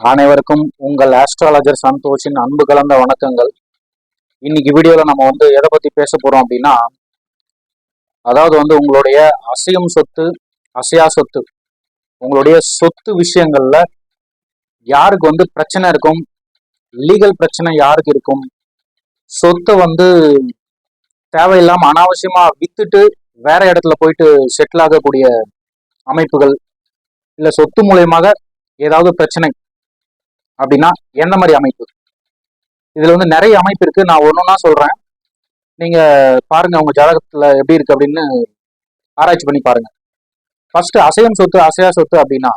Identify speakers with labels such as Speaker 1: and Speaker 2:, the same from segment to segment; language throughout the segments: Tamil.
Speaker 1: அனைவருக்கும் உங்கள் ஆஸ்ட்ராலஜர் சந்தோஷின் அன்பு கலந்த வணக்கங்கள். இன்னைக்கு வீடியோல நம்ம வந்து எதை பத்தி பேச போறோம் அப்படின்னா அதாவது வந்து உங்களுடைய அசையும் சொத்து அசையா சொத்து உங்களுடைய சொத்து விஷயங்கள்ல யாருக்கு வந்து பிரச்சனை இருக்கும் லீகல் பிரச்சனை யாருக்கு இருக்கும் சொத்தை வந்து தேவையில்லாம அனாவசியமா வித்துட்டு வேற இடத்துல போயிட்டு செட்டில் ஆகக்கூடிய அமைப்புகள் இல்ல சொத்து மூலயமாக ஏதாவது பிரச்சனை அப்படின்னா எந்த மாதிரி அமைப்பு? இதுல வந்து நிறைய அமைப்பு இருக்கு. நான் ஒன்னொன்னா சொல்றேன். நீங்க பாருங்க உங்க ஜாதகத்துல எப்படி இருக்கு அப்படின்னு ஆராய்ச்சி பண்ணி பாருங்க. ஃபர்ஸ்ட் அசையம் சொத்து அசையா சொத்து அப்படின்னா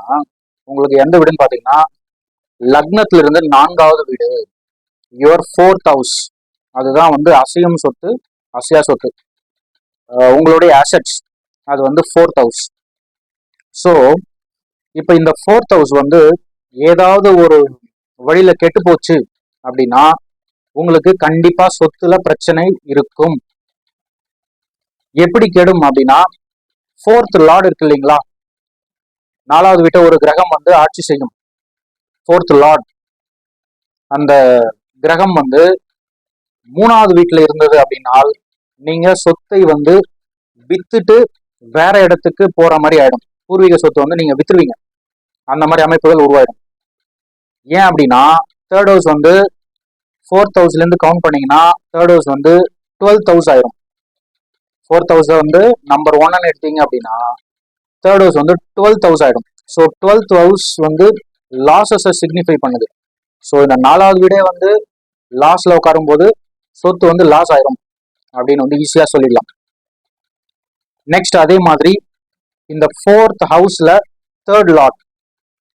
Speaker 1: உங்களுக்கு எந்த வீடுன்னு பாத்தீங்கன்னா லக்னத்துல இருந்து நான்காவது வீடு. யுவர் ஃபோர்த் ஹவுஸ் அதுதான் வந்து அசையும் சொத்து அசையா சொத்து. உங்களுடைய அசெட்ஸ் அது வந்து ஃபோர்த் ஹவுஸ் ஸோ இப்போ இந்த ஃபோர்த் ஹவுஸ் வந்து ஏதாவது ஒரு வழியில கெட்டு போச்சு அப்படின்னா உங்களுக்கு கண்டிப்பா சொத்துல பிரச்சனை இருக்கும். எப்படி கெடும் அப்படின்னா ஃபோர்த் லார்டு இருக்கு இல்லைங்களா? நாலாவது வீட்டை ஒரு கிரகம் வந்து ஆட்சி செய்யும். ஃபோர்த் லார்ட் அந்த கிரகம் வந்து மூணாவது வீட்டில் இருந்தது அப்படின்னால் நீங்க சொத்தை வந்து வித்துட்டு வேற இடத்துக்கு போற மாதிரி ஆயிடும். பூர்வீக சொத்து வந்து நீங்க வித்துருவீங்க. அந்த மாதிரி அமைப்புகள் உருவாயிடும். ஏன் அப்படின்னா தேர்ட் ஹவுஸ் வந்து ஃபோர்த் ஹவுஸ்ல இருந்து கவுண்ட் பண்ணீங்கன்னா தேர்ட் ஹவுஸ் வந்து டுவெல்த் ஹவுஸ் ஆயிரும். ஃபோர்த் ஹவுஸ் வந்து நம்பர் ஒன்னு எடுத்தீங்க அப்படின்னா தேர்ட் ஹவுஸ் வந்து டுவெல்த் ஹவுஸ் ஆயிடும். ஸோ டுவெல்த் ஹவுஸ் வந்து லாஸஸை சிக்னிஃபை பண்ணுது. ஸோ இந்த நாலாவது வீடே வந்து லாஸ்ல உட்காரும் போது சொத்து வந்து லாஸ் ஆயிரும் அப்படின்னு வந்து ஈஸியா சொல்லிடலாம். நெக்ஸ்ட் அதே மாதிரி இந்த ஃபோர்த் ஹவுஸ்ல தேர்ட் லாட்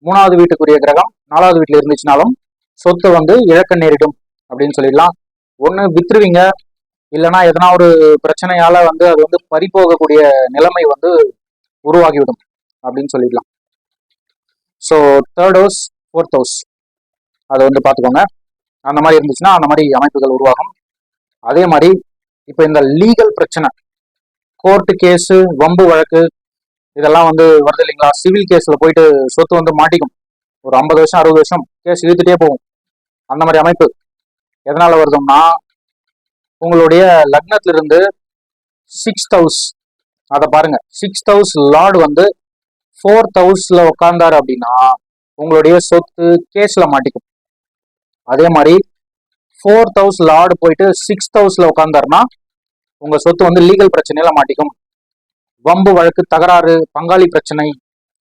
Speaker 1: மூணாவது வீட்டுக்குரிய கிரகம் நாலாவது வீட்டுல இருந்துச்சுனாலும் சொத்து வந்து இழக்க நேரிடும் அப்படின்னு சொல்லிடலாம். ஒண்ணு வித்துருவீங்க. இல்லைன்னா எதனா ஒரு பிரச்சனையால வந்து அது வந்து பறிபோகக்கூடிய நிலைமை வந்து உருவாகிவிடும் அப்படின்னு சொல்லிடலாம். So third house fourth house அதை வந்து பார்த்துக்கோங்க. அந்த மாதிரி இருந்துச்சுன்னா அந்த மாதிரி அமைப்புகள் உருவாகும். அதே மாதிரி இப்போ இந்த லீகல் பிரச்சனை கோர்ட்டு கேஸு வம்பு வழக்கு இதெல்லாம் வந்து வருது இல்லைங்களா? சிவில் கேஸில் போயிட்டு சொத்து வந்து மாட்டிக்கும். ஒரு ஐம்பது வருஷம் அறுபது வருஷம் கேஸ் இழுத்துட்டே போகும். அந்த மாதிரி அமைப்பு. எதனால் வருதுன்னா உங்களுடைய லக்னத்திலிருந்து சிக்ஸ்த் ஹவுஸ் அதை பாருங்க. சிக்ஸ்த் ஹவுஸ் லார்டு வந்து ஃபோர்த் ஹவுஸில் உட்கார்ந்தாரு அப்படின்னா உங்களுடைய சொத்து கேஸில் மாட்டிக்கும். அதே மாதிரி ஃபோர்த் ஹவுஸ் லார்டு போயிட்டு சிக்ஸ்த் ஹவுஸில் உட்காந்தாருன்னா உங்கள் சொத்து வந்து லீகல் பிரச்சனையில் மாட்டிக்கும். வம்பு வழக்கு தகராறு பங்காளி பிரச்சனை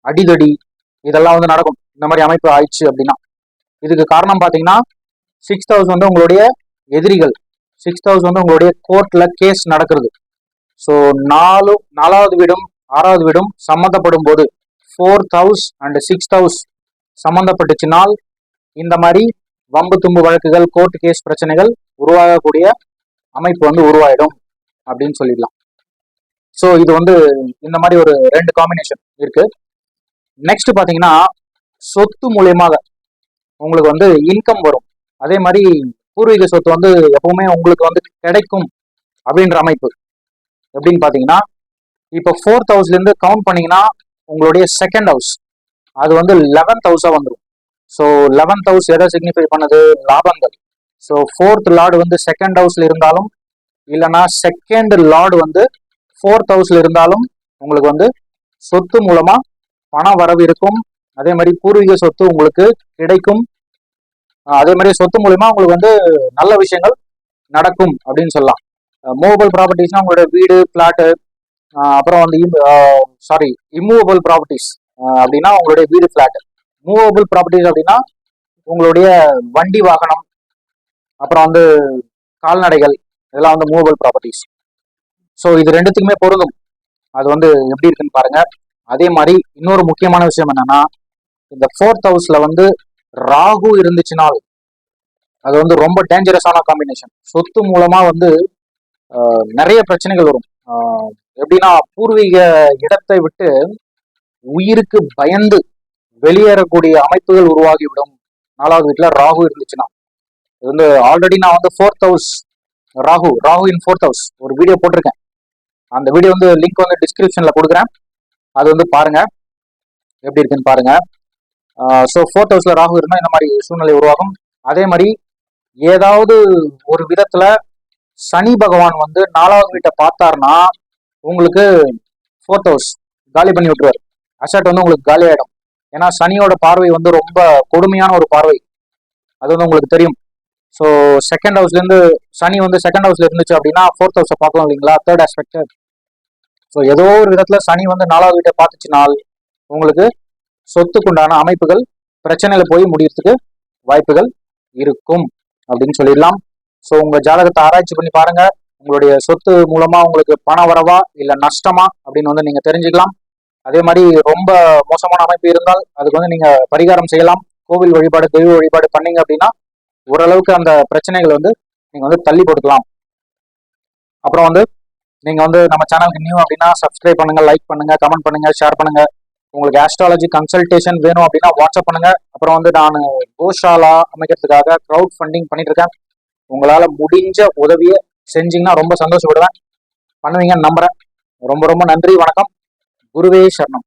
Speaker 1: அடிதடி இதெல்லாம் வந்து நடக்கும். இந்த மாதிரி அமைப்பு ஆயிடுச்சு அப்படின்னா. இதுக்கு காரணம் பார்த்தீங்கன்னா சிக்ஸ்த் ஹவுஸ் வந்து உங்களுடைய எதிரிகள். சிக்ஸ்த் ஹவுஸ் வந்து உங்களுடைய கோர்ட்ல கேஸ் நடக்கிறது. ஸோ நாலு நாலாவது வீடும் ஆறாவது வீடும் சம்மந்தப்படும் போது fourth house and sixth house சம்மந்தப்பட்டுச்சுனால் இந்த மாதிரி வம்பு தும்பு வழக்குகள் கோர்ட் கேஸ் பிரச்சனைகள் உருவாகக்கூடிய அமைப்பு வந்து உருவாயிடும் அப்படின்னு சொல்லிடலாம். ஸோ இது வந்து இந்த மாதிரி ஒரு ரெண்டு காம்பினேஷன் இருக்கு. நெக்ஸ்ட் பாத்தீங்கன்னா சொத்து மூலியமாக உங்களுக்கு வந்து இன்கம் வரும். அதே மாதிரி பூர்வீக சொத்து வந்து எப்பவுமே உங்களுக்கு வந்து கிடைக்கும் அப்படின்ற அமைப்பு. எப்படின்னு பாத்தீங்கன்னா இப்போ ஃபோர்த் ஹவுஸ்ல இருந்து கவுண்ட் பண்ணீங்கன்னா உங்களுடைய செகண்ட் ஹவுஸ் அது வந்து லெவன்த் ஹவுஸா வந்துடும் ஸோ லெவன்த் ஹவுஸ் எதை சிக்னிஃபை பண்ணுது? லாபங்கள். ஸோ ஃபோர்த் லார்டு வந்து செகண்ட் ஹவுஸ்ல இருந்தாலும் இல்லைன்னா செகண்ட் லார்டு வந்து ஃபோர்த் ஹவுஸ்ல இருந்தாலும் உங்களுக்கு வந்து சொத்து மூலமா பண வரவு இருக்கும். அதே மாதிரி பூர்வீக சொத்து உங்களுக்கு கிடைக்கும். அதே மாதிரி சொத்து மூலயமா உங்களுக்கு வந்து நல்ல விஷயங்கள் நடக்கும் அப்படின்னு சொல்லலாம். மூவபிள் ப்ராப்பர்ட்டிஸ்னா உங்களோட வீடு பிளாட்டு அப்புறம் வந்து சாரி இம்மூவபிள் ப்ராப்பர்ட்டிஸ் அப்படின்னா உங்களுடைய வீடு பிளாட் மூவபிள் ப்ராப்பர்ட்டிஸ் அப்படின்னா உங்களுடைய வண்டி வாகனம் அப்புறம் வந்து கால்நடைகள் இதெல்லாம் வந்து மூவபிள் ப்ராப்பர்ட்டிஸ் ஸோ இது ரெண்டுத்துக்குமே பொருந்தும். அது வந்து எப்படி இருக்குன்னு பாருங்க. அதே மாதிரி இன்னொரு முக்கியமான விஷயம் என்னன்னா இந்த ஃபோர்த் ஹவுஸ்ல வந்து ராகு இருந்துச்சுனால் அது வந்து ரொம்ப டேஞ்சரஸான காம்பினேஷன் சொத்து மூலமா வந்து நிறைய பிரச்சனைகள் வரும். எப்படின்னா பூர்வீக இடத்தை விட்டு உயிருக்கு பயந்து வெளியேறக்கூடிய அமைப்புகள் உருவாகிவிடும். நாலாவது வீட்டில் ராகு இருந்துச்சுன்னா. இது வந்து ஆல்ரெடி நான் வந்து fourth house Rahu Rahu in fourth house ஒரு வீடியோ போட்டிருக்கேன். அந்த வீடியோ வந்து லிங்க் வந்து டிஸ்கிரிப்ஷனில் கொடுக்குறேன். அது வந்து பாருங்க. எப்படி இருக்குன்னு பாருங்க. ஸோ ஃபோர்த் ஹவுஸ்ல ராகு இருந்தால் இந்த மாதிரி சூழ்நிலை உருவாகும். அதே மாதிரி ஏதாவது ஒரு விதத்தில் சனி பகவான் வந்து நாலாவது வீட்டை பார்த்தாருன்னா உங்களுக்கு ஃபோர்த் ஹவுஸ் காலி பண்ணி விட்டுருவார். அசட் வந்து உங்களுக்கு காலி ஆகிடும் ஏன்னா சனியோட பார்வை வந்து ரொம்ப கொடுமையான ஒரு பார்வை. அது வந்து உங்களுக்கு தெரியும். ஸோ செகண்ட் ஹவுஸ்லேருந்து சனி வந்து செகண்ட் ஹவுஸ்ல இருந்துச்சு அப்படின்னா ஃபோர்த் ஹவுஸை பார்க்கலாம் இல்லைங்களா? தேர்ட் ஆஸ்பெக்ட் ஸோ ஏதோ ஒரு விதத்தில் சனி வந்து நாலாவது வீட்டை பார்த்துச்சுனால் உங்களுக்கு சொத்துக்குண்டான அமைப்புகள் பிரச்சனையில் போய் முடியறதுக்கு வாய்ப்புகள் இருக்கும் அப்படின்னு சொல்லிடலாம். ஸோ உங்கள் ஜாதகத்தை ஆராய்ச்சி பண்ணி பாருங்க. உங்களுடைய சொத்து மூலமா உங்களுக்கு பண வரவா இல்லை நஷ்டமா அப்படின்னு வந்து நீங்கள் தெரிஞ்சுக்கலாம். அதே மாதிரி ரொம்ப மோசமான அமைப்பு இருந்தால் அதுக்கு வந்து நீங்கள் பரிகாரம் செய்யலாம். கோவில் வழிபாடு தெய்வ வழிபாடு பண்ணீங்க அப்படின்னா ஓரளவுக்கு அந்த பிரச்சனைகள் வந்து நீங்கள் வந்து தள்ளி கொடுக்கலாம் அப்புறம் வந்து நீங்கள் வந்து நம்ம சேனலுக்கு நியூ அப்படின்னா சப்ஸ்கிரைப் பண்ணுங்கள் லைக் பண்ணுங்கள் கமெண்ட் பண்ணுங்க ஷேர் பண்ணுங்கள் உங்களுக்கு ஆஸ்ட்ராலஜி கன்சல்டேஷன் வேணும் அப்படின்னா வாட்ஸ்அப் பண்ணுங்கள் அப்புறம் வந்து நான் கோஷாலா அமைக்கிறதுக்காக க்ரௌட் ஃபண்டிங் பண்ணிட்டு இருக்கேன். உங்களால் முடிஞ்ச உதவியை செஞ்சிங்கன்னா ரொம்ப சந்தோஷப்படுவேன். பண்ணுவீங்கன்னு நம்புகிறேன் ரொம்ப ரொம்ப நன்றி வணக்கம். குருவே சரணம்.